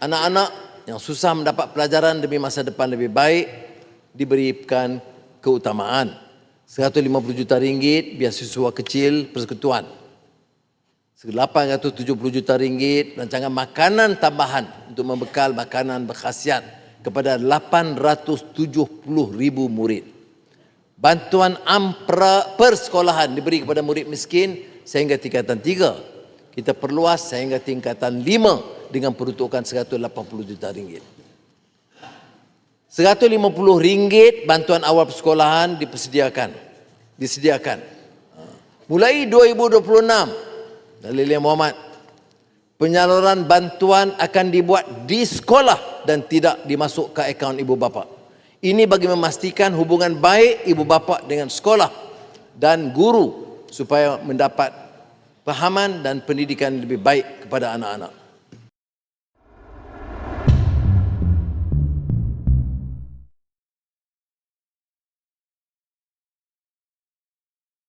anak-anak yang susah mendapat pelajaran demi masa depan lebih baik diberikan keutamaan. 150 juta ringgit biasiswa kecil persekutuan. 870 juta ringgit rancangan makanan tambahan untuk membekal makanan berkhasiat kepada 870 ribu murid. Bantuan ampra persekolahan diberi kepada murid miskin sehingga tingkatan 3. Kita perluas sehingga tingkatan 5 dengan peruntukan 180 juta ringgit. 150 ringgit bantuan awal persekolahan dipersediakan. Disediakan. Ha. Mulai 2026 Dalil Muhammad penyaluran bantuan akan dibuat di sekolah dan tidak dimasuk ke akaun ibu bapa. Ini bagi memastikan hubungan baik ibu bapa dengan sekolah dan guru supaya mendapat pahaman dan pendidikan lebih baik kepada anak-anak.